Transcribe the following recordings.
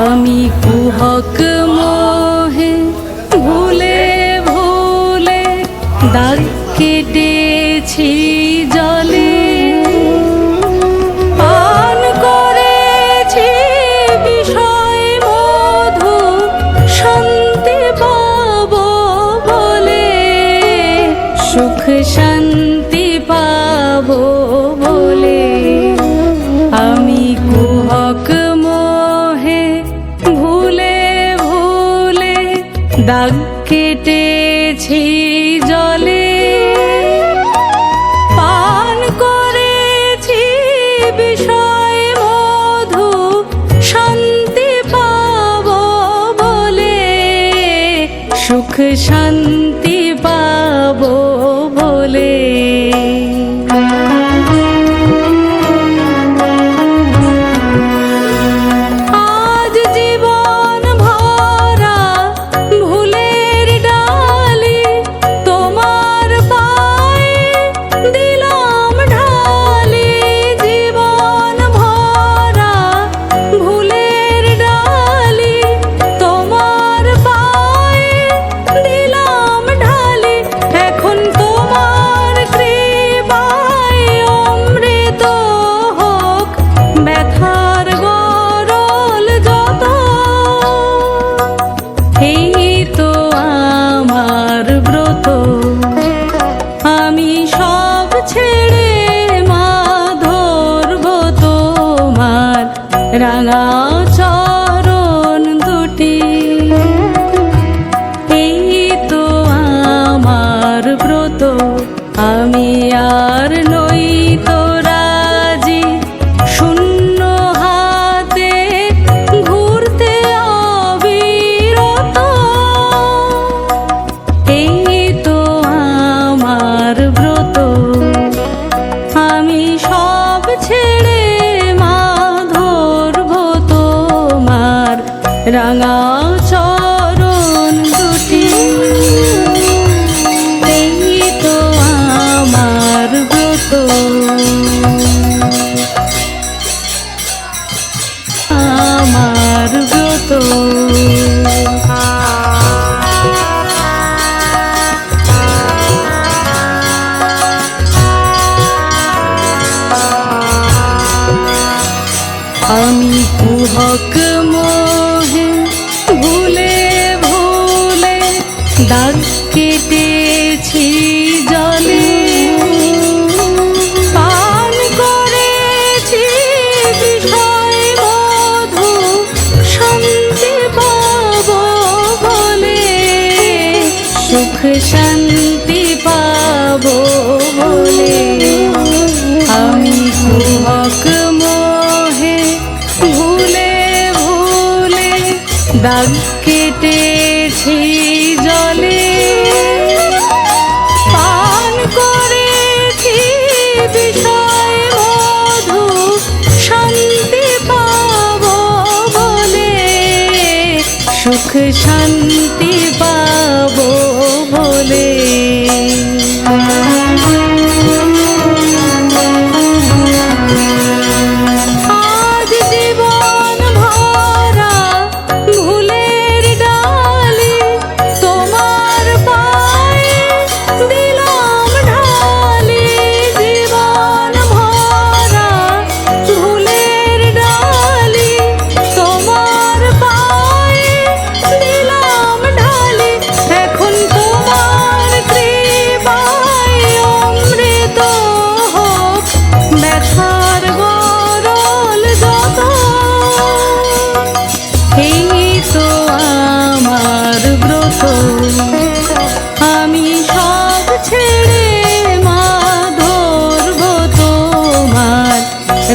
আমি কুহক দাগ কেটেছি জলে। পান করেছি বিষয় মধু শান্তি পাব বলে। সুখ শান্তি আমি আর নই তো রাজি। শূন্য হাতে ঘুরতে অবিরত। এই তো আমার ব্রত। আমি সব ছেড়ে মা ধরব তোমার রাঙা আমার ব্রত। আমি কুহক মন সুখ শান্তি পাব বলে। আমি কুহক মোহে ভুলে ভুলে দাগ কেটেছি জলে। পান করেছি বিষয় মধু, শান্তি পাব বলে। সুখ শান্তি বলে তার ব্রত। আমি সব ছেড়ে মা ধরব তোমার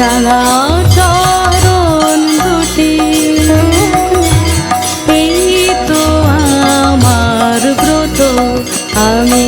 রাঙা এই ব্রত। আমি